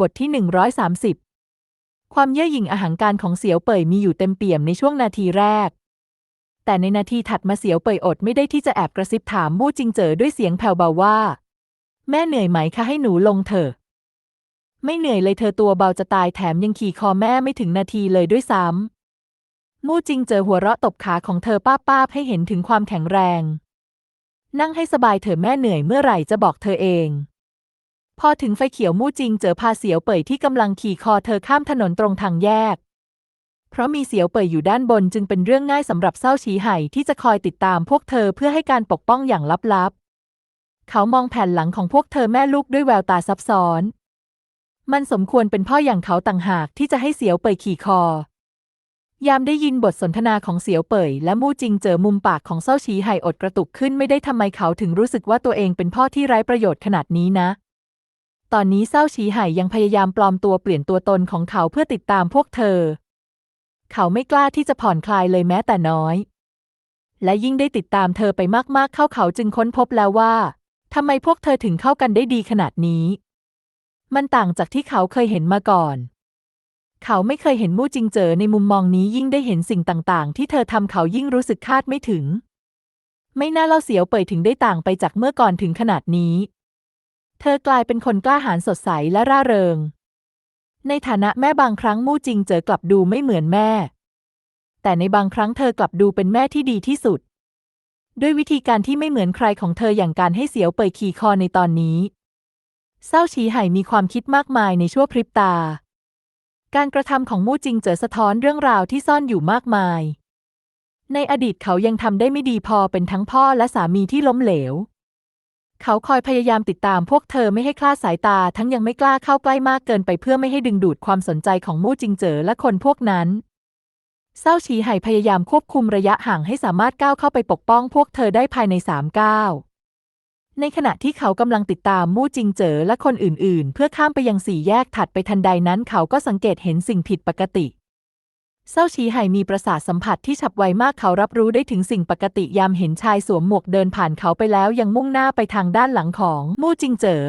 บทที่ 130 ความเย่อหยิ่งอาหังการของเสียวเป่ยมีอยู่เต็มเปี่ยมในช่วงนาทีแรก แต่ในนาทีถัดมาเสียวเป่ยอดไม่ได้ที่จะแอบกระซิบถามมู่จิงเจ๋อด้วยเสียงแผ่วเบาว่า แม่เหนื่อยไหมคะให้หนูลงเถอะ ไม่เหนื่อยเลยเธอตัวเบาจะตายแถมยังขี่คอแม่ไม่ถึงนาทีเลยด้วยซ้ำมู่จิงเจอหัวเราะตบขาของเธอป้าป้าให้เห็นถึงความแข็งแรง นั่งให้สบายเถอะแม่เหนื่อยเมื่อไหร่จะบอกเธอเอง พอถึงไฟเขียวมู่จิงเจอพาเสียวเป่ยที่กำลังขี่คอเธอข้ามถนนตรงทางแยก เพราะมีเสียวเป่ยอยู่ด้านบนจึงเป็นเรื่องง่ายสำหรับเศร้าฉีไห่ที่จะคอยติดตามพวกเธอเพื่อให้การปกป้องอย่างลับๆ เขามองแผ่นหลังของพวกเธอแม่ลูกด้วยแววตาซับซ้อน มันสมควรเป็นพ่ออย่างเขาต่างหากที่จะให้เสียวเป่ยขี่คอ ยามได้ยินบทสนทนาของเสียวเป่ยและมู่จิงเจอมุมปากของเศร้าฉีไห่อดกระตุกขึ้นไม่ได้ทำไมเขาถึงรู้สึกว่าตัวเองเป็นพ่อที่ไร้ประโยชน์ขนาดนี้นะ ตอนนี้เศร้าฉีไห่ยังพยายามปลอมตัวเปลี่ยนตัวตนของเขาเพื่อติดตามพวกเธอ เขาไม่กล้าที่จะผ่อนคลายเลยแม้แต่น้อย และยิ่งได้ติดตามเธอไปมากๆ เข้าเขาจึงค้นพบแล้วว่าทำไมพวกเธอถึงเข้ากันได้ดีขนาดนี้ มันต่างจากที่เขาเคยเห็นมาก่อน เขาไม่เคยเห็นมู่จิงเจอในมุมมองนี้ยิ่งได้เห็นสิ่งต่างๆ ที่เธอทำเขายิ่งรู้สึกคาดไม่ถึง ไม่น่าเล่าเสียวเป่ยถึงได้ต่างไปจากเมื่อก่อนถึงขนาดนี้ เธอกลายเป็นคนกล้าหาญสดใสและร่าเริง ในฐานะแม่บางครั้งมู่จิงเจอกลับดูไม่เหมือนแม่ แต่ในบางครั้งเธอกลับดูเป็นแม่ที่ดีที่สุด ด้วยวิธีการที่ไม่เหมือนใครของเธออย่างการให้เสียวเป่ยขี่คอในตอนนี้เศร้าฉีไห่มีความคิดมากมายในชั่วพริบตา การกระทำของมู่จิงเจอสะท้อนเรื่องราวที่ซ่อนอยู่มากมาย ในอดีตเขายังทำได้ไม่ดีพอเป็นทั้งพ่อและสามีที่ล้มเหลว เขาคอยพยายามติดตามพวกเธอไม่ให้คลาดสายตาทั้งยังไม่กล้าเข้าใกล้มากเกินไปเพื่อไม่ให้ดึงดูดความสนใจของมู่จิงเจอและคนพวกนั้นเศร้าฉีไห่พยายามควบคุมระยะห่างให้สามารถก้าวเข้าไปปกป้องพวกเธอได้ภายในสามก้าวในขณะที่เขากำลังติดตามมู่จิงเจอและคนอื่นๆ เพื่อข้ามไปยังสี่แยกถัดไปทันใดนั้นเขาก็สังเกตเห็นสิ่งผิดปกติ เศร้าฉีไห่มีประสาทสัมผัสที่ฉับไวมากเขารับรู้ได้ถึงสิ่งปกติยามเห็นชายสวมหมวกเดินผ่านเขาไปแล้วยังมุ่งหน้าไปทางด้านหลังของมู่จิงเจ๋อ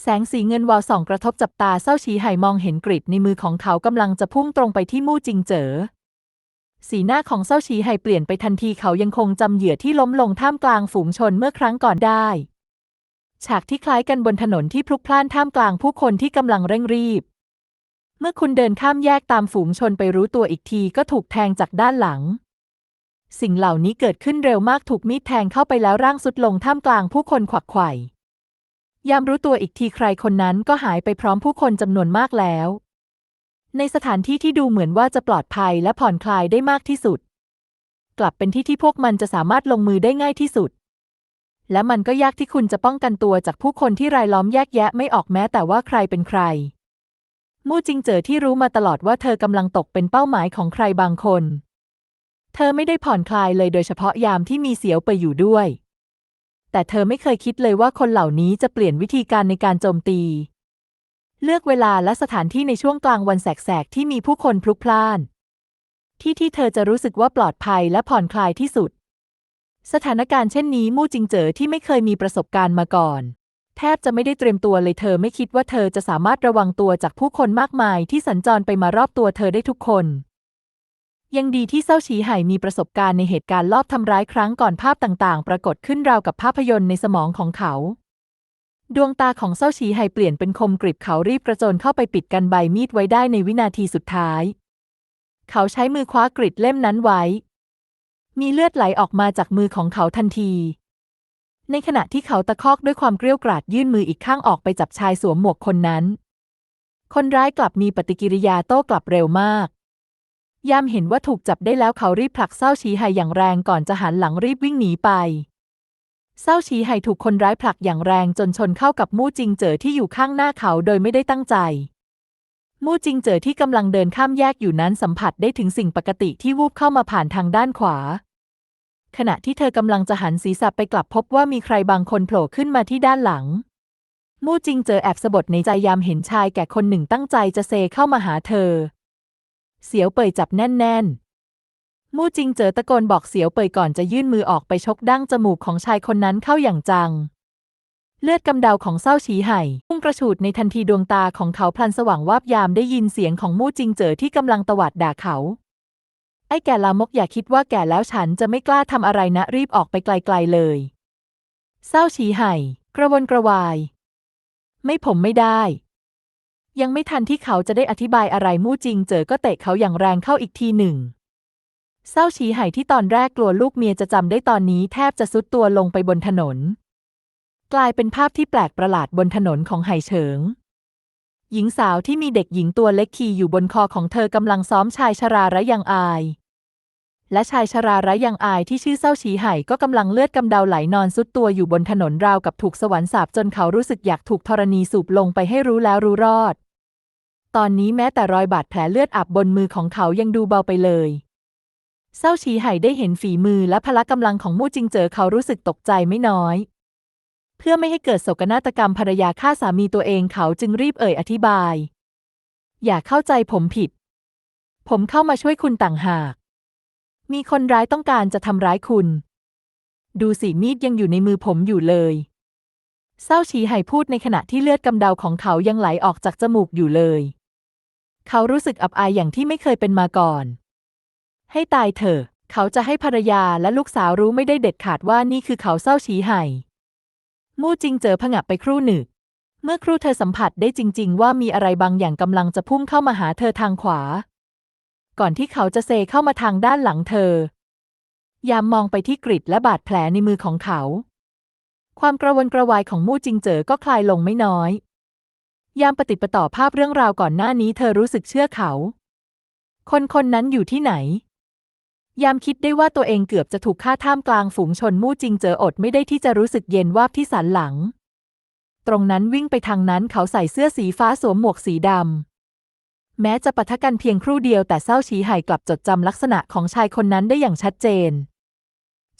แสงสีเงินวาวส่องกระทบจับตาเศร้าฉีไห่มองเห็นกริดในมือของเขากำลังจะพุ่งตรงไปที่มู่จิงเจอสีหน้าของเศร้าฉีไห่เปลี่ยนไปทันทีเขายังคงจำเหยื่อที่ล้มลงท่ามกลางฝูงชนเมื่อครั้งก่อนได้ ฉากที่คล้ายกันบนถนนที่พลุกพล่านท่ามกลางผู้คนที่กำลังเร่งรีบ เมื่อคุณเดินข้ามแยกตามฝูงชนไปรู้ตัวอีกทีก็ถูกแทงจากด้านหลัง สิ่งเหล่านี้เกิดขึ้นเร็วมากถูกมีดแทงเข้าไปแล้วร่างสุดลงท่ามกลางผู้คนขวักไขว่ยามรู้ตัวอีกทีใครคนนั้นก็หายไปพร้อมผู้คนจำนวนมากแล้ว ในสถานที่ที่ดูเหมือนว่าจะปลอดภัยและผ่อนคลายได้มากที่สุด กลับเป็นที่ที่พวกมันจะสามารถลงมือได้ง่ายที่สุด และมันก็ยากที่คุณจะป้องกันตัวจากผู้คนที่รายล้อมแยกแยะไม่ออกแม้แต่ว่าใครเป็นใคร มู่จิงเจอที่รู้มาตลอดว่าเธอกำลังตกเป็นเป้าหมายของใครบางคน เธอไม่ได้ผ่อนคลายเลยโดยเฉพาะยามที่มีเสียวไปอยู่ด้วย แต่เธอไม่เคยคิดเลยว่าคนเหล่านี้จะเปลี่ยนวิธีการในการโจมตี เลือกเวลาและสถานที่ในช่วงกลางวันแสกๆที่มีผู้คนพลุกพล่าน ที่ที่เธอจะรู้สึกว่าปลอดภัยและผ่อนคลายที่สุด สถานการณ์เช่นนี้มู่จิงเจอที่ไม่เคยมีประสบการณ์มาก่อน แทบจะไม่ได้เตรียมตัวเลยเธอไม่คิดว่าเธอจะสามารถระวังตัวจากผู้คนมากมายที่สัญจรไปมารอบตัวเธอได้ทุกคน ยังดีที่เศร้าฉีไห่มีประสบการณ์ในเหตุการณ์ลอบทำร้ายครั้งก่อนภาพต่างๆ ปรากฏขึ้นราวกับภาพยนตร์ในสมองของเขา ดวงตาของเศร้าฉีไห่เปลี่ยนเป็นคมกริบเขารีบกระโจนเข้าไปปิดกันใบมีดไว้ได้ในวินาทีสุดท้าย เขาใช้มือคว้ากริดเล่มนั้นไว้ มีเลือดไหลออกมาจากมือของเขาทันที ในขณะที่เขาตะคอกด้วยความเกรี้ยวกราดยื่นมืออีกข้างออกไปจับชายสวมหมวกคนนั้น คนร้ายกลับมีปฏิกิริยาโต้กลับเร็วมาก ยามเห็นว่าถูกจับได้แล้วเขารีบผลักเศร้าชีไห่อย่างแรงก่อนจะหันหลังรีบวิ่งหนีไปเศร้าชีไห่ถูกคนร้ายผลักอย่างแรงจนชนเข้ากับมู่จิงเจ๋อที่อยู่ข้างหน้าเขาโดยไม่ได้ตั้งใจ มู่จิงเจ๋อที่กำลังเดินข้ามแยกอยู่นั้นสัมผัสได้ถึงสิ่งปกติที่วูบเข้ามาผ่านทางด้านขวา ขณะที่เธอกำลังจะหันศีรษะไปกลับพบว่ามีใครบางคนโผล่ขึ้นมาที่ด้านหลัง มู่จิงเจอแอบสะบดในใจยามเห็นชายแก่คนหนึ่งตั้งใจจะเซเข้ามาหาเธอ เสียวเปยจับแน่น ๆ มู่จิงเจอตะโกนบอกเสียวเปยก่อนจะยื่นมือออกไปชกดั้งจมูกของชายคนนั้นเข้าอย่างจัง เลือดกำเดาของเศร้าฉีไห่พุ่งกระฉูดในทันทีดวงตาของเขาพลันสว่างวาบยามได้ยินเสียงของมู่จิงเจ๋อที่กำลังตวาดด่าเขา ไอ้แก่ลามกอย่าคิดว่าแก่แล้วฉันจะไม่กล้าทำอะไรนะรีบออกไปไกลๆเลย เศร้าฉีไห่ กระวนกระวาย ไม่ผมไม่ได้ ยังไม่ทันที่เขาจะได้อธิบายอะไรมู่จิงเจอก็เตะเขาอย่างแรงเข้าอีกทีหนึ่ง เศร้าฉีไห่ที่ตอนแรกกลัวลูกเมียจะจำได้ตอนนี้แทบจะซุดตัวลงไปบนถนน กลายเป็นภาพที่แปลกประหลาดบนถนนของไห่เฉิง หญิงสาวที่มีเด็กหญิงตัวเล็กขี่อยู่บนคอของเธอกำลังซ้อมชายชราระยังอาย และชายชราระยังอายที่ชื่อเศร้าฉีไห่ก็กำลังเลือดกำเดาไหลนอนซุดตัวอยู่บนถนนราวกับถูกสวรรค์สาปจนเขารู้สึกอยากถูกธรณีสูบลงไปให้รู้แล้วรู้รอด ตอนนี้แม้แต่รอยบาดแผลเลือดอาบบนมือของเขายังดูเบาไปเลยเศร้าฉีไห่ได้เห็นฝีมือและพละกำลังของมู่จิงเจอเขารู้สึกตกใจไม่น้อย เพื่อไม่ให้เกิดโศกนาฏกรรมภรรยาฆ่าสามีตัวเองเขาจึงรีบเอ่ยอธิบาย อย่าเข้าใจผมผิด ผมเข้ามาช่วยคุณต่างหาก มีคนร้ายต้องการจะทำร้ายคุณ ดูสิมีดยังอยู่ในมือผมอยู่เลยเศร้าฉีไห่พูดในขณะที่เลือดกำเดาของเขายังไหลออกจากจมูกอยู่เลย เขารู้สึกอับอายอย่างที่ไม่เคยเป็นมาก่อน ให้ตายเถอะ เขาจะให้ภรรยาและลูกสาวรู้ไม่ได้เด็ดขาดว่านี่คือเขาเศร้าฉีไห่ มู่จิงเจอผงะไปครู่หนึ่ง เมื่อครู่เธอสัมผัสได้จริง ๆ ว่ามีอะไรบางอย่างกำลังจะพุ่งเข้ามาหาเธอทางขวา ก่อนที่เขาจะเซเข้ามาทางด้านหลังเธอ ยามมองไปที่กริดและบาดแผลในมือของเขา ความกระวนกระวายของมู่จิงเจอก็คลายลงไม่น้อย ยามปฏิปต่อภาพเรื่องราวก่อนหน้านี้เธอรู้สึกเชื่อเขา คนคนนั้นอยู่ที่ไหน ยามคิดได้ว่าตัวเองเกือบจะถูกฆ่าท่ามกลางฝูงชนมู่จิงเจออดไม่ได้ที่จะรู้สึกเย็นวาบที่สันหลัง ตรงนั้นวิ่งไปทางนั้นเขาใส่เสื้อสีฟ้าสวมหมวกสีดำ แม้จะปะทะกันเพียงครู่เดียวแต่เศร้าชี้ไห่กลับจดจำลักษณะของชายคนนั้นได้อย่างชัดเจน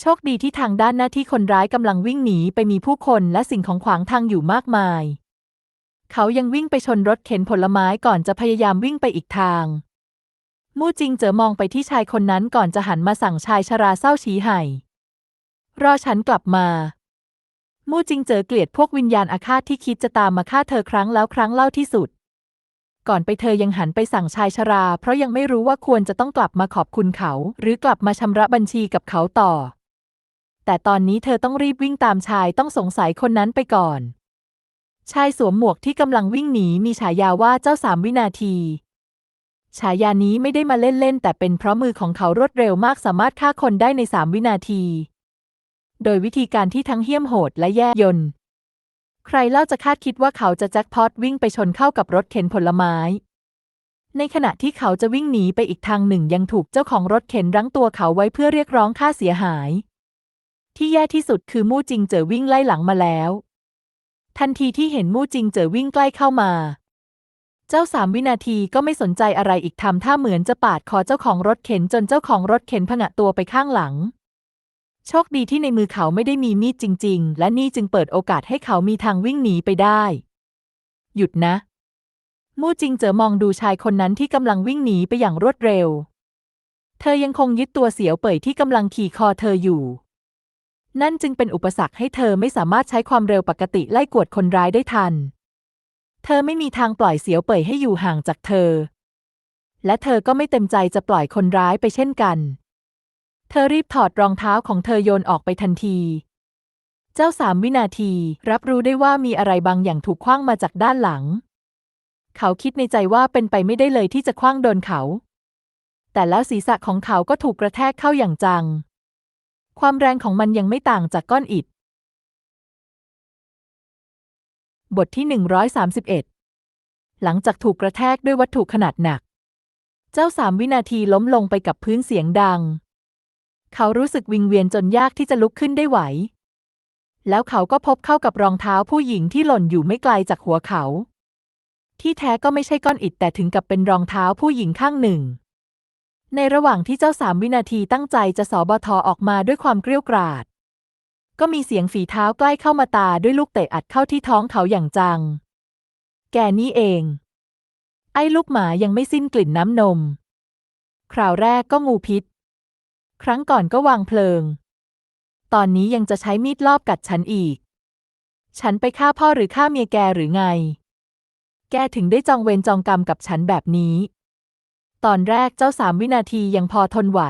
โชคดีที่ทางด้านหน้าที่คนร้ายกำลังวิ่งหนีไปมีผู้คนและสิ่งของขวางทางอยู่มากมาย เขายังวิ่งไปชนรถเข็นผลไม้ก่อนจะพยายามวิ่งไปอีกทาง มู่จิงเจอมองไปที่ชายคนนั้นก่อนจะหันมาสั่งชายชราเศร้าชี้ไห่รอฉันกลับมา มู่จิงเจอเกลียดพวกวิญญาณอาฆาตที่คิดจะตามมาฆ่าเธอครั้งแล้วครั้งเล่าที่สุด ก่อนไปเธอยังหันไปสั่งชายชรา เพราะยังไม่รู้ว่าควรจะต้องกลับมาขอบคุณเขา หรือกลับมาชำระบัญชีกับเขาต่อ แต่ตอนนี้เธอต้องรีบวิ่งตามชายต้องสงสัยคนนั้นไปก่อน ชายสวมหมวกที่กำลังวิ่งหนีมีฉายาว่าเจ้าสามวินาที ฉายานี้ไม่ได้มาเล่นๆ แต่เป็นเพราะมือของเขารวดเร็วมากสามารถฆ่าคนได้ในสามวินาที โดยวิธีการที่ทั้งเหี้ยมโหดและแย่ยนใครเล่าจะคาดคิดว่าเขาจะแจ็คพอตวิ่งไปชนเข้ากับรถเข็นผลไม้ ในขณะที่เขาจะวิ่งหนีไปอีกทางหนึ่งยังถูกเจ้าของรถเข็นรั้งตัวเขาไว้เพื่อเรียกร้องค่าเสียหาย ที่แย่ที่สุดคือมู่จิงเจอวิ่งไล่หลังมาแล้ว ทันทีที่เห็นมู่จิงเจอวิ่งใกล้เข้ามา เจ้าสามวินาทีก็ไม่สนใจอะไรอีกทำท่าเหมือนจะปาดคอเจ้าของรถเข็นจนเจ้าของรถเข็นผงะตัวไปข้างหลัง โชคดีที่ในมือเขาไม่ได้มีมีดจริง ๆ และนี่จึงเปิดโอกาสให้เขามีทางวิ่งหนีไปได้ หยุดนะ มู่จิงเจอมองดูชายคนนั้นที่กำลังวิ่งหนีไปอย่างรวดเร็ว เธอยังคงยึดตัวเสียวเป่ยที่กำลังขี่คอเธออยู่ นั่นจึงเป็นอุปสรรคให้เธอไม่สามารถใช้ความเร็วปกติไล่กวดคนร้ายได้ทัน เธอไม่มีทางปล่อยเสียวเป่ยให้อยู่ห่างจากเธอ และเธอก็ไม่เต็มใจจะปล่อยคนร้ายไปเช่นกัน เธอรีบถอดรองเท้าของเธอโยนออกไปทันที เจ้าสามวินาทีรับรู้ได้ว่ามีอะไรบางอย่างถูกคว้างมาจากด้านหลัง เขาคิดในใจว่าเป็นไปไม่ได้เลยที่จะคว้างโดนเขา แต่แล้วศีรษะของเขาก็ถูกกระแทกเข้าอย่างจัง ความแรงของมันยังไม่ต่างจากก้อนอิฐ บทที่ 131 หลังจากถูกกระแทกด้วยวัตถุขนาดหนัก เจ้าสามวินาทีล้มลงไปกับพื้นเสียงดัง เขารู้สึกวิงเวียนจนยากที่จะลุกขึ้นได้ไหว แล้วเขาก็พบเข้ากับรองเท้าผู้หญิงที่หล่นอยู่ไม่ไกลจากหัวเขา ที่แท้ก็ไม่ใช่ก้อนอิฐแต่ถึงกับเป็นรองเท้าผู้หญิงข้างหนึ่ง ในระหว่างที่เจ้าสามวินาทีตั้งใจจะสอบทอออกมาด้วยความเกรี้ยวกราด ก็มีเสียงฝีเท้าใกล้เข้ามาตาด้วยลูกเตะอัดเข้าที่ท้องเขาอย่างจัง แกนี่เอง ไอ้ลูกหมายังไม่สิ้นกลิ่นน้ำนม คราวแรกก็งูพิษ ครั้งก่อนก็วางเพลิง ตอนนี้ยังจะใช้มีดลอบกัดฉันอีก ฉันไปฆ่าพ่อหรือฆ่าเมียแกหรือไง แกถึงได้จองเวรจองกรรมกับฉันแบบนี้ ตอนแรกเจ้าสามวินาทียังพอทนไหว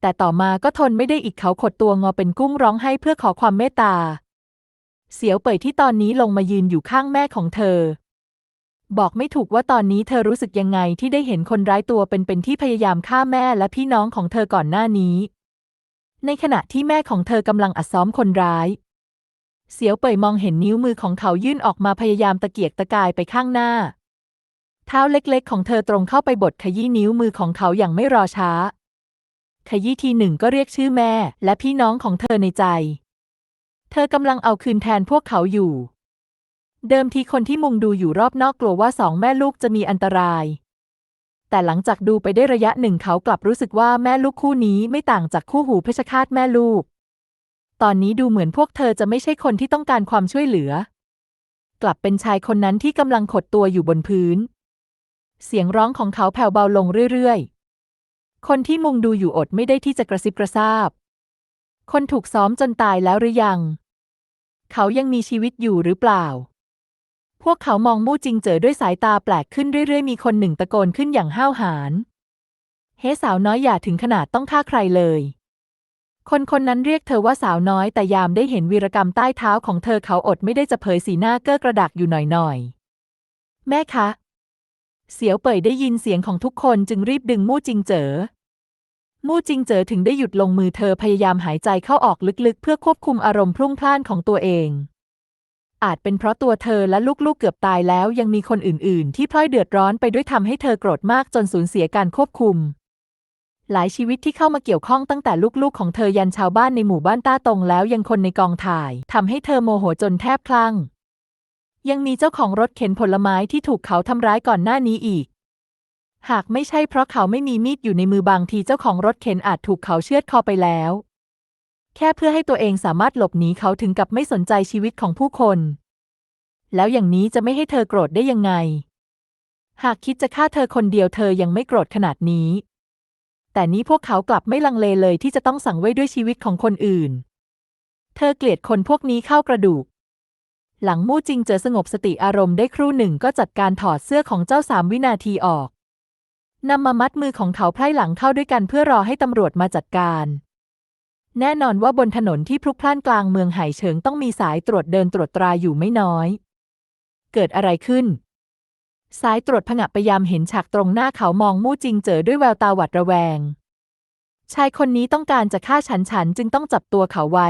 แต่ต่อมาก็ทนไม่ได้อีกเขาขดตัวงอเป็นกุ้งร้องให้เพื่อขอความเมตตา เสียวเป่ยที่ตอนนี้ลงมายืนอยู่ข้างแม่ของเธอ บอกไม่ถูกว่าตอนนี้เธอรู้สึกยังไงที่ได้เห็นคนร้ายตัวเป็นๆที่พยายามฆ่าแม่และพี่น้องของเธอก่อนหน้านี้ ในขณะที่แม่ของเธอกำลังอัดซ้อมคนร้าย เสียวเป่ยมองเห็นนิ้วมือของเขายื่นออกมาพยายามตะเกียกตะกายไปข้างหน้า เท้าเล็กๆ ของเธอตรงเข้าไปบดขยี้นิ้วมือของเขาอย่างไม่รอช้า ขยี้ทีหนึ่งก็เรียกชื่อแม่ และพี่น้องของเธอในใจ เธอกำลังเอาคืนแทนพวกเขาอยู่ เดิมทีคนที่มุงดูอยู่รอบนอกกลัวว่าสองแม่ลูกจะมีอันตราย แต่หลังจากดูไปได้ระยะหนึ่งเขากลับรู้สึกว่าแม่ลูกคู่นี้ไม่ต่างจากคู่หูเพชฌฆาตแม่ลูก ตอนนี้ดูเหมือนพวกเธอจะไม่ใช่คนที่ต้องการความช่วยเหลือ กลับเป็นชายคนนั้นที่กำลังขดตัวอยู่บนพื้น เสียงร้องของเขาแผ่วเบาลงเรื่อยๆ คนที่มุงดูอยู่อดไม่ได้ที่จะกระซิบกระซาบ คนถูกซ้อมจนตายแล้วหรือยัง เขายังมีชีวิตอยู่หรือเปล่า พวกเขามองมู่จิงเจ๋อด้วยสายตาแปลกขึ้นเรื่อยๆ มีคนหนึ่งตะโกนขึ้นอย่างห้าวหาญ เฮ้สาวน้อยอย่าถึงขนาดต้องฆ่าใครเลย คนคนนั้นเรียกเธอว่าสาวน้อยแต่ยามได้เห็นวีรกรรมใต้เท้าของเธอเขาอดไม่ได้จะเผยสีหน้าเก้อกระดักอยู่หน่อยๆ แม่คะ เสียวเป่ยได้ยินเสียงของทุกคนจึงรีบดึงมู่จิงเจ๋อ มู่จิงเจ๋อถึงได้หยุดลงมือเธอพยายามหายใจเข้าออกลึกๆ เพื่อควบคุมอารมณ์พรุ่งพล่านของตัวเอง อาจเป็นเพราะตัวเธอและลูกๆเกือบตายแล้วยังมีคนอื่นๆ ที่พลอยเดือดร้อนไปด้วยทำให้เธอโกรธมากจนสูญเสียการควบคุม หลายชีวิตที่เข้ามาเกี่ยวข้องตั้งแต่ลูกๆ ของเธอยันชาวบ้านในหมู่บ้านต้าตงแล้วยังคนในกองถ่ายทำให้เธอโมโหจนแทบคลั่ง ยังมีเจ้าของรถเข็นผลไม้ที่ถูกเขาทำร้ายก่อนหน้านี้อีก หากไม่ใช่เพราะเขาไม่มีมีดอยู่ในมือบางทีเจ้าของรถเข็นอาจถูกเขาเชือดคอไปแล้ว แค่เพื่อให้ตัวเองสามารถหลบหนีเขาถึงกับไม่สนใจชีวิตของผู้คน แล้วอย่างนี้จะไม่ให้เธอโกรธได้ยังไง หากคิดจะฆ่าเธอคนเดียวเธอยังไม่โกรธขนาดนี้ แต่นี้พวกเขากลับไม่ลังเลเลยที่จะต้องสั่งไว้ด้วยชีวิตของคนอื่น เธอเกลียดคนพวกนี้เข้ากระดูก หลังมู่จิงเจอสงบสติอารมณ์ได้ครู่หนึ่งก็จัดการถอดเสื้อของเจ้าสามวินาทีออกนำมามัดมือของเขาไพร่หลังเข้าด้วยกันเพื่อรอให้ตำรวจมาจัดการ แน่นอนว่าบนถนนที่พลุกพล่านกลางเมืองไหเฉิงต้องมีสายตรวจเดินตรวจตราอยู่ไม่น้อย เกิดอะไรขึ้น สายตรวจผงะไปยามเห็นฉากตรงหน้าเขามองมู่จิงเจอด้วยแววตาหวัดระแวง ชายคนนี้ต้องการจะฆ่าฉันฉันจึงต้องจับตัวเขาไว้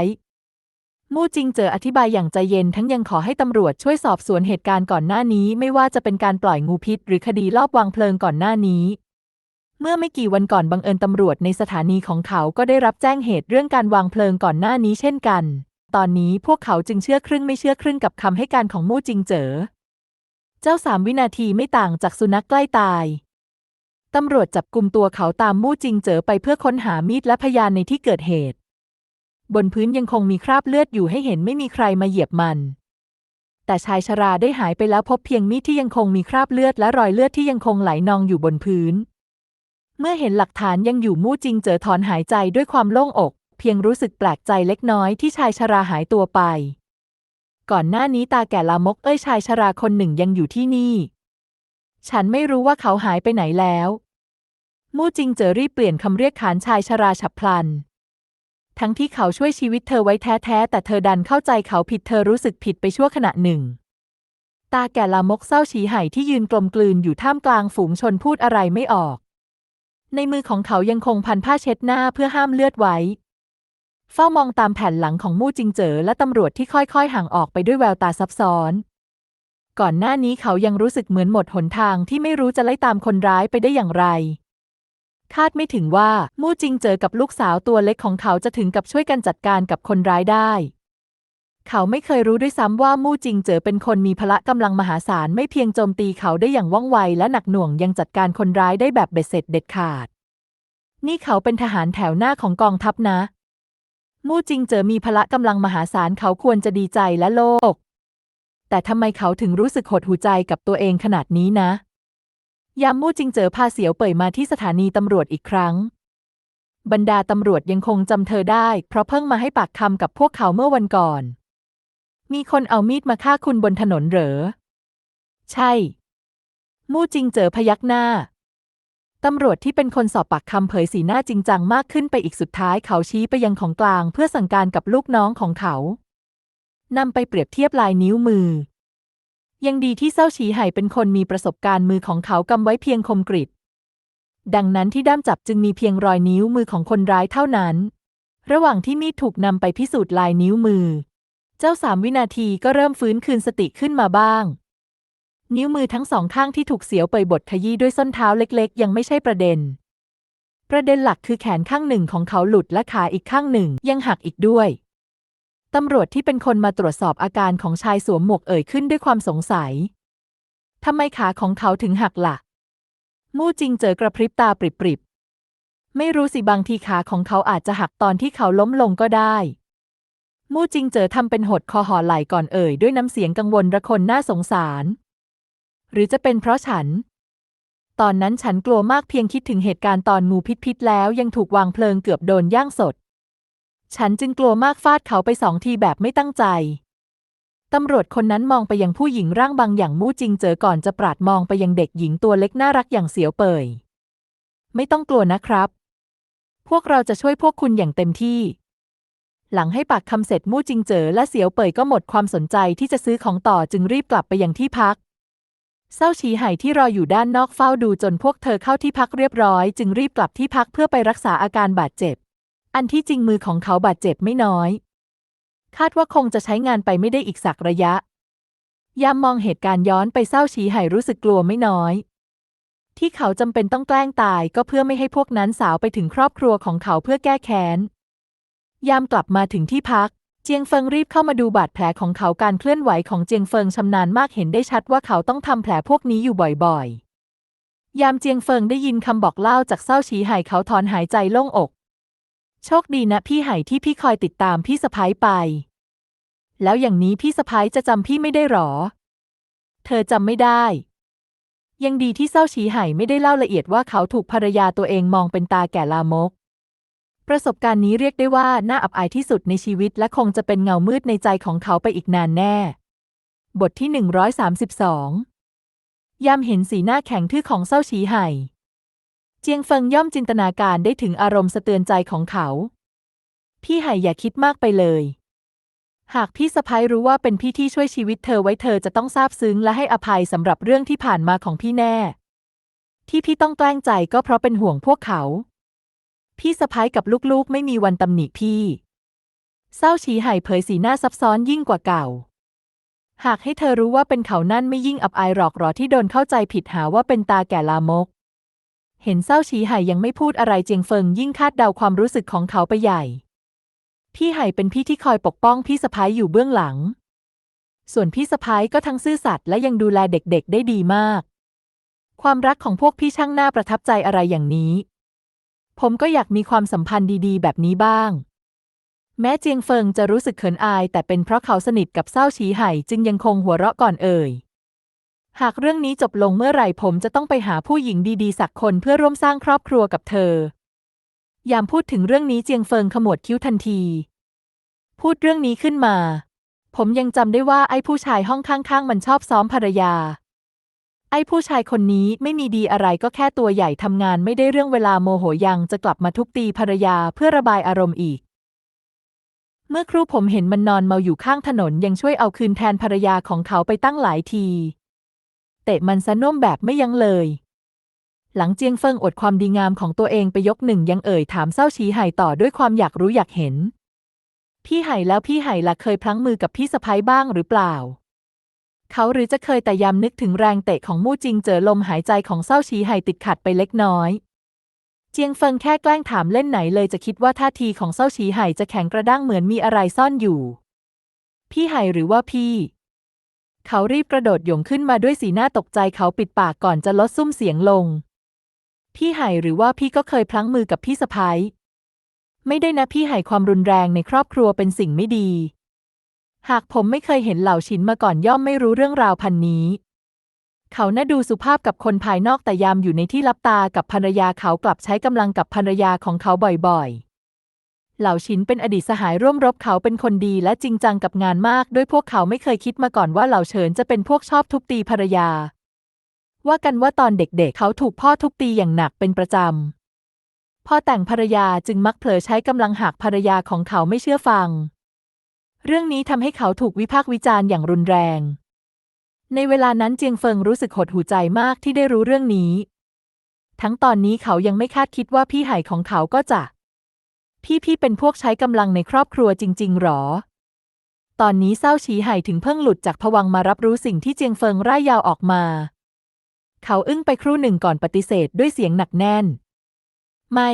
มู่จิงเจออธิบายอย่างใจเย็นทั้งยังขอให้ตำรวจช่วยสอบสวนเหตุการณ์ก่อนหน้านี้ ไม่ว่าจะเป็นการปล่อยงูพิษ หรือคดีลอบวางเพลิงก่อนหน้านี้ เมื่อไม่กี่วันก่อนบังเอิญตำรวจในสถานีของเขาก็ได้รับแจ้งเหตุเรื่องการวางเพลิงก่อนหน้านี้เช่นกัน ตอนนี้พวกเขาจึงเชื่อครึ่งไม่เชื่อครึ่งกับคำให้การของมู่จิงเจอ เจ้าสามวินาทีไม่ต่างจากสุนัขใกล้ตายตำรวจจับกลุ่มตัวเขาตามมู่จิงเจอไปเพื่อค้นหามีดและพยานในที่เกิดเหตุ บนพื้นยังคงมีคราบเลือดอยู่ให้เห็นไม่มีใครมาเหยียบมัน แต่ชายชราได้หายไปแล้วพบเพียงมีดที่ยังคงมีคราบเลือดและรอยเลือดที่ยังคงไหลนองอยู่บนพื้น เมื่อเห็นหลักฐานยังอยู่มู่จิงเจอถอนหายใจด้วยความโล่งอก เพียงรู้สึกแปลกใจเล็กน้อยที่ชายชราหายตัวไป ก่อนหน้านี้ตาแก่ลามกเอ้ยชายชราคนหนึ่งยังอยู่ที่นี่ ฉันไม่รู้ว่าเขาหายไปไหนแล้ว มู่จิงเจอรีบเปลี่ยนคำเรียกขานชายชราฉับพลัน ทั้งที่เขาช่วยชีวิตเธอไว้แท้ๆ แต่เธอดันเข้าใจเขาผิดเธอรู้สึกผิดไปชั่วขณะหนึ่ง ตาแก่ลามกเศร้าฉีไห่ที่ยืนกลมกลืนอยู่ท่ามกลางฝูงชนพูดอะไรไม่ออก ในมือของเขายังคงพันผ้าเช็ดหน้าเพื่อห้ามเลือดไว้ เฝ้ามองตามแผ่นหลังของมู่จิงเจ๋อและตำรวจที่ค่อยๆห่างออกไปด้วยแววตาซับซ้อน ก่อนหน้านี้เขายังรู้สึกเหมือนหมดหนทางที่ไม่รู้จะไล่ตามคนร้ายไปได้อย่างไร คาดไม่ถึงว่ามู่จิงเจอกับลูกสาวตัวเล็กของเขาจะถึงกับช่วยกันจัดการกับคนร้ายได้ เขาไม่เคยรู้ด้วยซ้ำว่ามู่จิงเจอเป็นคนมีพละกำลังมหาศาลไม่เพียงโจมตีเขาได้อย่างว่องไวและหนักหน่วงยังจัดการคนร้ายได้แบบเบ็ดเสร็จเด็ดขาด นี่เขาเป็นทหารแถวหน้าของกองทัพนะ มู่จิงเจอมีพละกำลังมหาศาลเขาควรจะดีใจและโลก แต่ทำไมเขาถึงรู้สึกหดหูใจกับตัวเองขนาดนี้นะ ยามมู่จิงเจอพาเสียวเป่ยมาที่สถานีตำรวจอีกครั้ง บรรดาตำรวจยังคงจำเธอได้ เพราะเพิ่งมาให้ปากคำกับพวกเขาเมื่อวันก่อน มีคนเอามีดมาฆ่าคุณบนถนนเหรอ ใช่ มู่จิงเจอพยักหน้า ตำรวจที่เป็นคนสอบปากคำเผยสีหน้าจริงจังมากขึ้นไปอีกสุดท้ายเขาชี้ไปยังของกลางเพื่อสั่งการกับลูกน้องของเขานำไปเปรียบเทียบลายนิ้วมือ ยังดีที่เศร้าฉีไห่เป็นคนมีประสบการณ์มือของเขากำไว้เพียงคมกริดดังนั้นที่ด้ามจับจึงมีเพียงรอยนิ้วมือของคนร้ายเท่านั้น ระหว่างที่มีดถูกนำไปพิสูจน์ลายนิ้วมือ เจ้าสามวินาทีก็เริ่มฟื้นคืนสติขึ้นมาบ้าง นิ้วมือทั้งสองข้างที่ถูกเสียวไปบดขยี้ด้วยส้นเท้าเล็กๆ ยังไม่ใช่ประเด็น ประเด็นหลักคือแขนข้างหนึ่งของเขาหลุดและขาอีกข้างหนึ่งยังหักอีกด้วย ตำรวจที่เป็นคนมาตรวจสอบอาการของชายสวมหมวกเอ่ยขึ้นด้วยความสงสัย ทำไมขาของเขาถึงหักละ่ะ มู่จิงเจอกระพริบตาปริบๆ ไม่รู้สิบางทีขาของเขาอาจจะหักตอนที่เขาล้มลงก็ได้ มู่จิงเจอทำเป็นหดคอห่อไหล่ก่อนเอ่ยด้วยน้ำเสียงกังวลระคนน่าสงสาร หรือจะเป็นเพราะฉัน ตอนนั้นฉันกลัวมากเพียงคิดถึงเหตุการณ์ตอนงูพิษพิษแล้วยังถูกวางเพลิงเกือบโดนย่างสด ฉันจึงกลัวมากฟาดเขาไปสองทีแบบไม่ตั้งใจ ตำรวจคนนั้นมองไปยังผู้หญิงร่างบางอย่างมู่จิงเจอก่อนจะปราดมองไปยังเด็กหญิงตัวเล็กน่ารักอย่างเสียวเปย ไม่ต้องกลัวนะครับ พวกเราจะช่วยพวกคุณอย่างเต็มที่ หลังให้ปากคำเสร็จมู่จิงเจอและเสียวเปยก็หมดความสนใจที่จะซื้อของต่อจึงรีบกลับไปยังที่พักเศร้าชีไห่ที่รออยู่ด้านนอกเฝ้าดูจนพวกเธอเข้าที่พักเรียบร้อย จึงรีบกลับที่พักเพื่อไปรักษาอาการบาดเจ็บ อันที่จริงมือของเขาบาดเจ็บไม่น้อย คาดว่าคงจะใช้งานไปไม่ได้อีกสักระยะ ยามมองเหตุการณ์ย้อนไปเศร้าชีไห่รู้สึกกลัวไม่น้อย ที่เขาจำเป็นต้องแกล้งตายก็เพื่อไม่ให้พวกนั้นสาวไปถึงครอบครัวของเขาเพื่อแก้แค้น ยามกลับมาถึงที่พัก เจียงเฟิงรีบเข้ามาดูบาดแผลของเขาการเคลื่อนไหวของเจียงเฟิงชำนาญมากเห็นได้ชัดว่าเขาต้องทำแผลพวกนี้อยู่บ่อยๆยามเจียงเฟิงได้ยินคำบอกเล่าจากเศร้าชีไห่เขาถอนหายใจโล่งอก โชคดีนะพี่ไห่ที่พี่คอยติดตามพี่สะพ้ายไป แล้วอย่างนี้พี่สะพ้ายจะจำพี่ไม่ได้หรอ เธอจำไม่ได้ ยังดีที่เศร้าชีไห่ไม่ได้เล่าละเอียดว่าเขาถูกภรรยาตัวเองมองเป็นตาแก่ลามก ประสบการณ์นี้เรียกได้ว่าน่าอับอายที่สุดในชีวิตและคงจะเป็นเงามืดในใจของเขาไปอีกนานแน่ บทที่ 132ยามเห็นสีหน้าแข็งทื่อของเศร้าชีไห่ เจียงเฟิงย่อมจินตนาการได้ถึงอารมณ์สะเตือนใจของเขา พี่ไห่อย่าคิดมากไปเลย หากพี่สะพ้ายรู้ว่าเป็นพี่ที่ช่วยชีวิตเธอไว้เธอจะต้องซาบซึ้งและให้อภัยสำหรับเรื่องที่ผ่านมาของพี่แน่ ที่พี่ต้องแกล้งใจก็เพราะเป็นห่วงพวกเขา พี่สะพ้ายกับลูกๆ ไม่มีวันตำหนิพี่เศร้าชีไห่เผยสีหน้าซับซ้อนยิ่งกว่าเก่า หากให้เธอรู้ว่าเป็นเขานั่นไม่ยิ่งอับอายหรอกหรอที่โดนเข้าใจผิดหาว่าเป็นตาแก่ลามก เห็นเศร้าชีไห่ยังไม่พูดอะไรเจียงเฟิงยิ่งคาดเดาความรู้สึกของเขาไปใหญ่ พี่ไห่เป็นพี่ที่คอยปกป้องพี่สะพ้ายอยู่เบื้องหลัง ส่วนพี่สะพ้ายก็ทั้งซื่อสัตย์และยังดูแลเด็กๆ ได้ดีมาก ความรักของพวกพี่ช่างน่าประทับใจอะไรอย่างนี้ ผมก็อยากมีความสัมพันธ์ดีๆ แบบนี้บ้าง แม้เจียงเฟิงจะรู้สึกเขินอาย แต่เป็นเพราะเขาสนิทกับเศร้าชีไห่จึงยังคงหัวเราะก่อนเอ่ย หากเรื่องนี้จบลงเมื่อไหร่ผมจะต้องไปหาผู้หญิงดีๆ สักคนเพื่อร่วมสร้างครอบครัวกับเธอ ยามพูดถึงเรื่องนี้เจียงเฟิงขมวดคิ้วทันที พูดเรื่องนี้ขึ้นมา ผมยังจำได้ว่าไอ้ผู้ชายห้องข้างๆ มันชอบซ้อมภรรยา ไอ้ผู้ชายคนนี้ไม่มีดีอะไรก็แค่ตัวใหญ่ทำงานไม่ได้เรื่องเวลาโมโหยังจะกลับมาทุบตีภรรยาเพื่อระบายอารมณ์อีกเมื่อครู่ผมเห็นมันนอนเมาอยู่ข้างถนนยังช่วยเอาคืนแทนภรรยาของเขาไปตั้งหลายที เตะมันซะน่มแบบไม่ยั้งเลย หลังเจียงเฟิงอดความดีงามของตัวเองไปยกหนึ่งยังเอ่ยถามเศร้าชีไห่ต่อด้วยความอยากรู้อยากเห็น พี่ไห่แล้วพี่ไห่ล่ะเคยพลั้งมือกับพี่สะพ้ายบ้างหรือเปล่า เขาหรือจะเคยแต่ยำนึกถึงแรงเตะของมู่จิงเจอลมหายใจของเศร้าชีไห่ติดขัดไปเล็กน้อยเจียงเฟิงแค่แกล้งถามเล่นไหนเลยจะคิดว่าท่าทีของเศร้าชีไห่จะแข็งกระด้างเหมือนมีอะไรซ่อนอยู่ พี่ไห่หรือว่าพี่ เขารีบกระโดดหยงขึ้นมาด้วยสีหน้าตกใจเขาปิดปากก่อนจะลดซุ้มเสียงลง พี่ไห่หรือว่าพี่ก็เคยพลั้งมือกับพี่สะพ้ายไม่ได้นะพี่ไห่ความรุนแรงในครอบครัวเป็นสิ่งไม่ดี หากผมไม่เคยเห็นเหล่าชินมาก่อนย่อมไม่รู้เรื่องราวพันนี้ เขาน่าดูสุภาพกับคนภายนอกแต่ยามอยู่ในที่ลับตากับภรรยาเขากลับใช้กำลังกับภรรยาของเขาบ่อยๆ เหล่าชินเป็นอดีตสหายร่วมรบเขาเป็นคนดีและจริงจังกับงานมาก ด้วยพวกเขาไม่เคยคิดมาก่อนว่าเหล่าเฉินจะเป็นพวกชอบทุบตีภรรยา ว่ากันว่าตอนเด็กๆเขาถูกพ่อทุบตีอย่างหนักเป็นประจำพ่อแต่งภรรยาจึงมักเผลอใช้กำลังหักภรรยาของเขาไม่เชื่อฟัง เรื่องนี้ทำให้เขาถูกวิพากษ์วิจารณ์อย่างรุนแรง ในเวลานั้นเจียงเฟิงรู้สึกหดหูใจมากที่ได้รู้เรื่องนี้ ทั้งตอนนี้เขายังไม่คาดคิดว่าพี่ไห่ของเขาก็จะ พี่ๆเป็นพวกใช้กำลังในครอบครัวจริง ๆ หรอ ตอนนี้เศร้าฉีไห่ถึงเพิ่งหลุดจากผวังมารับรู้สิ่งที่เจียงเฟิงร่ายยาวออกมา เขาอึ้งไปครู่หนึ่งก่อนปฏิเสธด้วยเสียงหนักแน่น ไม่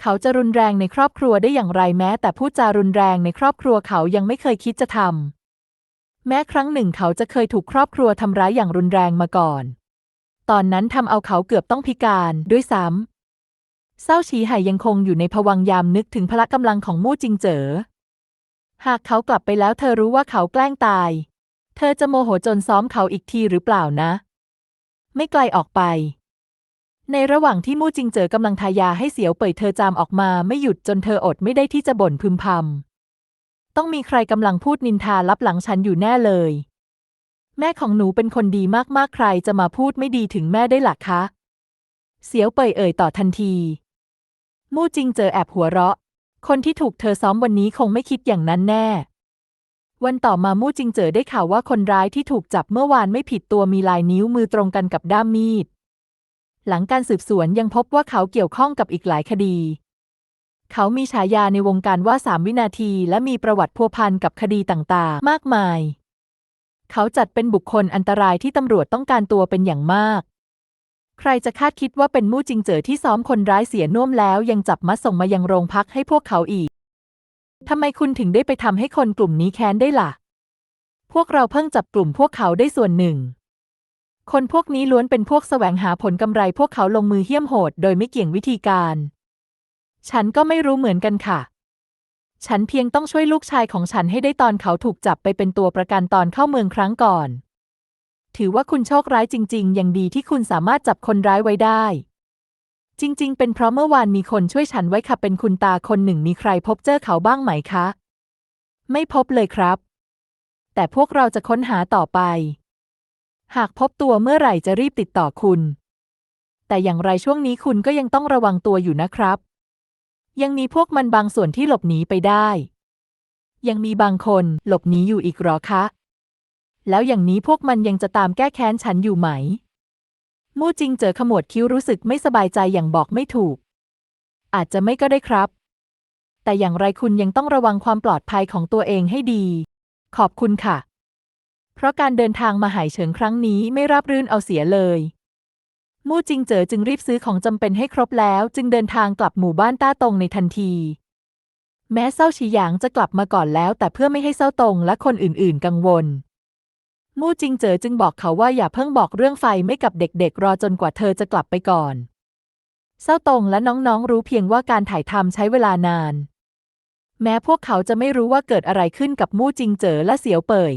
เขาจะรุนแรงในครอบครัวได้อย่างไรแม้ แต่พูดจารุนแรงในครอบครัวเขายังไม่เคยคิดจะทำแม้ครั้งหนึ่งเขาจะเคยถูกครอบครัวทำร้ายอย่างรุนแรงมาก่อน ตอนนั้นทำเอาเขาเกือบต้องพิการด้วยซ้ำ เศร้าฉีไห่ยังคงอยู่ในภวังยามนึกถึงพละกำลังของมู่จิงเจ๋อ หากเขากลับไปแล้วเธอรู้ว่าเขาแกล้งตาย เธอจะโมโหจนซ้อมเขาอีกทีหรือเปล่านะ ไม่ไกลออกไป ในระหว่างที่มู่จิงเจ๋อกำลังทายาให้เสียวเป่ยเธอจามออกมาไม่หยุดจนเธออดไม่ได้ที่จะบ่นพึมพำ ต้องมีใครกำลังพูดนินทาลับหลังฉันอยู่แน่เลย แม่ของหนูเป็นคนดีมากๆใครจะมาพูดไม่ดีถึงแม่ได้หลักคะเสียวเป่ยเอ่ยต่อทันที มู่จิงเจอแอบหัวเราะ คนที่ถูกเธอซ้อมวันนี้คงไม่คิดอย่างนั้นแน่ วันต่อมามู่จิงเจอได้ข่าวว่าคนร้ายที่ถูกจับเมื่อวานไม่ผิดตัวมีลายนิ้วมือตรงกันกับด้ามมีด หลังการสืบสวนยังพบว่าเขาเกี่ยวข้องกับอีกหลายคดี เขามีฉายาในวงการว่าสามวินาทีและมีประวัติพัวพันกับคดีต่างๆ มากมาย เขาจัดเป็นบุคคลอันตรายที่ตำรวจต้องการตัวเป็นอย่างมาก ใครจะคาดคิดว่าเป็นมู่จิงเจ๋อที่ซ้อมคนร้ายเสียน่วมแล้ว ยังจับมัดส่งมายังโรงพักให้พวกเขาอีก ทำไมคุณถึงได้ไปทำให้คนกลุ่มนี้แค้นได้ล่ะ พวกเราเพิ่งจับกลุ่มพวกเขาได้ส่วนหนึ่ง คนพวกนี้ล้วนเป็นพวกแสวงหาผลกำไรพวกเขาลงมือเหี้ยมโหด โดยไม่เกี่ยงวิธีการ ฉันก็ไม่รู้เหมือนกันค่ะ ฉันเพียงต้องช่วยลูกชายของฉันให้ได้ตอนเขาถูกจับไปเป็นตัวประกันตอนเข้าเมืองครั้งก่อน ถือว่าคุณโชคร้ายจริงๆยังดีที่คุณสามารถจับคนร้ายไว้ได้ จริง ๆ เป็นเพราะเมื่อวานมีคนช่วยฉันไว้ค่ะเป็นคุณตาคนหนึ่งมีใครพบเจอเขาบ้างไหมคะ ไม่พบเลยครับ แต่พวกเราจะค้นหาต่อไป หากพบตัวเมื่อไหร่จะรีบติดต่อคุณ แต่อย่างไรช่วงนี้คุณก็ยังต้องระวังตัวอยู่นะครับ ยังมีพวกมันบางส่วนที่หลบหนีไปได้ ยังมีบางคนหลบหนีอยู่อีกหรอคะ แล้วอย่างนี้พวกมันยังจะตามแก้แค้นฉันอยู่ไหม มู่จิงเจอขมวดคิ้วรู้สึกไม่สบายใจอย่างบอกไม่ถูก อาจจะไม่ก็ได้ครับ แต่อย่างไรคุณยังต้องระวังความปลอดภัยของตัวเองให้ดี ขอบคุณค่ะ เพราะการเดินทางมาหายเฉิงครั้งนี้ไม่ราบรื่นเอาเสียเลยมู่จิงเจ๋อจึงรีบซื้อของจำเป็นให้ครบแล้ว จึงเดินทางกลับหมู่บ้านต้าตงในทันที แม้เซาฉีหยางจะกลับมาก่อนแล้ว แต่เพื่อไม่ให้เซาตงและคนอื่นๆ กังวล มู่จิงเจ๋อจึงบอกเขาว่าอย่าเพิ่งบอกเรื่องไฟไม่กับเด็กๆ รอจนกว่าเธอจะกลับไปก่อนเซาตงและน้องๆรู้เพียงว่าการถ่ายทำใช้เวลานาน แม้พวกเขาจะไม่รู้ว่าเกิดอะไรขึ้นกับมู่จิงเจ๋อและเสียวเป่ย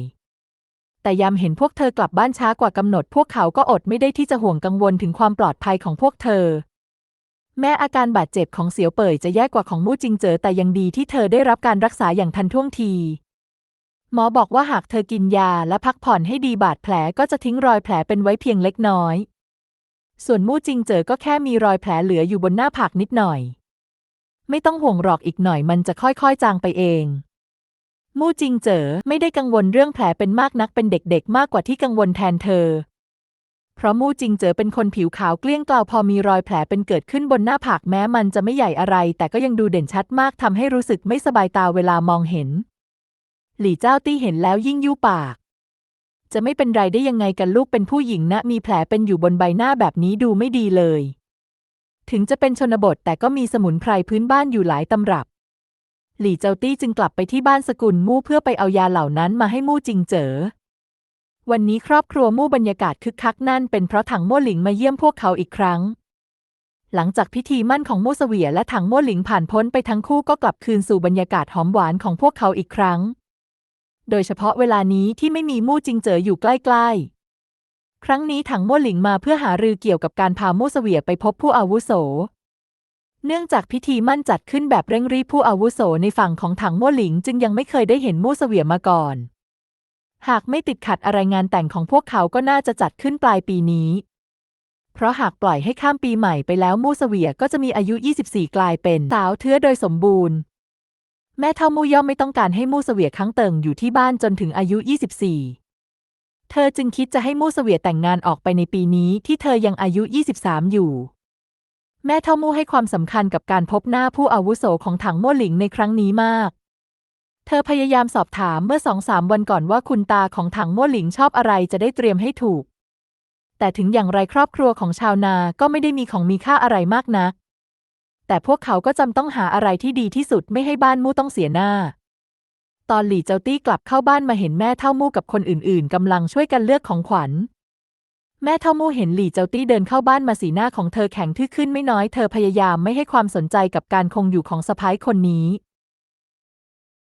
แต่ยามเห็นพวกเธอกลับบ้านช้ากว่ากำหนด พวกเขาก็อดไม่ได้ที่จะห่วงกังวลถึงความปลอดภัยของพวกเธอ แม้อาการบาดเจ็บของเสียวเป่ยจะแย่กว่าของมู่จิงเจ๋อแต่ยังดีที่เธอได้รับการรักษาอย่างทันท่วงที หมอบอกว่าหากเธอกินยาและพักผ่อนให้ดีบาดแผลก็จะทิ้งรอยแผลเป็นไว้เพียงเล็กน้อย ส่วนมู่จิงเจอก็แค่มีรอยแผลเหลืออยู่บนหน้าผากนิดหน่อย ไม่ต้องห่วงหรอกอีกหน่อยมันจะค่อยๆจางไปเอง มู่จิงเจ๋อไม่ได้กังวลเรื่องแผลเป็นมากนักเป็นเด็กๆ มากกว่าที่กังวลแทนเธอ เพราะมู่จิงเจ๋อเป็นคนผิวขาวเกลี้ยงเกลาพอมีรอยแผลเป็นเกิดขึ้นบนหน้าผากแม้มันจะไม่ใหญ่อะไร แต่ก็ยังดูเด่นชัดมากทำให้รู้สึกไม่สบายตาเวลามองเห็น หลี่เจ้าตี้เห็นแล้วยิ่งยู่ปาก จะไม่เป็นไรได้ยังไงกันลูกเป็นผู้หญิงนะ มีแผลเป็นอยู่บนใบหน้าแบบนี้ดูไม่ดีเลย ถึงจะเป็นชนบทแต่ก็มีสมุนไพรพื้นบ้านอยู่หลายตำรับ หลี่เจ้าตี้จึงกลับไปที่บ้านสกุลมู่เพื่อไปเอายาเหล่านั้นมาให้มู่จิงเจ๋อวันนี้ครอบครัวมู่บรรยากาศคึกคักนั่นเป็นเพราะถังโม่หลิงมาเยี่ยมพวกเขาอีกครั้ง หลังจากพิธีมั่นของมู่เสวียและถังโม่หลิงผ่านพ้นไปทั้งคู่ก็กลับคืนสู่บรรยากาศหอมหวานของพวกเขาอีกครั้ง โดยเฉพาะเวลานี้ที่ไม่มีมู่จิงเจ๋ออยู่ใกล้ๆ ครั้งนี้ถังโม่หลิงมาเพื่อหารือเกี่ยวกับการพามู่เสวียไปพบผู้อาวุโส เนื่องจากพิธีมั่นจัดขึ้นแบบเร่งรีบผู้อาวุโสในฝั่งของถังมั่วหลิงจึงยังไม่เคยได้เห็นมู่เสวียมาก่อน หากไม่ติดขัดอะไรงานแต่งของพวกเขาก็น่าจะจัดขึ้นปลายปีนี้ เพราะหากปล่อยให้ข้ามปีใหม่ไปแล้วมู่เสวียก็จะมีอายุ 24 กลายเป็นสาวเทือโดยสมบูรณ์ แม่เท่ามู่ย่อมไม่ต้องการให้มู่เสวียค้างเติ่งอยู่ที่บ้านจนถึงอายุ 24 เธอจึงคิดจะให้มู่เสวียแต่งงานออกไปในปีนี้ที่เธอยังอายุ 23 อยู่ แม่เท่ามู่ให้ความสำคัญกับการพบหน้าผู้อาวุโสของถังมั่วหลิงในครั้งนี้มาก เธอพยายามสอบถามเมื่อสองสามวันก่อนว่าคุณตาของถังมั่วหลิงชอบอะไรจะได้เตรียมให้ถูก แต่ถึงอย่างไรครอบครัวของชาวนาก็ไม่ได้มีของมีค่าอะไรมากนัก แต่พวกเขาก็จำต้องหาอะไรที่ดีที่สุดไม่ให้บ้านมู่ต้องเสียหน้า ตอนหลี่เจ้าตี้กลับเข้าบ้านมาเห็นแม่เท่ามู่กับคนอื่นๆกำลังช่วยกันเลือกของขวัญ แม่เท่ามู่เห็นหลี่เจ้าตี้เดินเข้าบ้านมาสีหน้าของเธอแข็งทื่อขึ้นไม่น้อยเธอพยายามไม่ให้ความสนใจกับการคงอยู่ของสะพ้ายคนนี้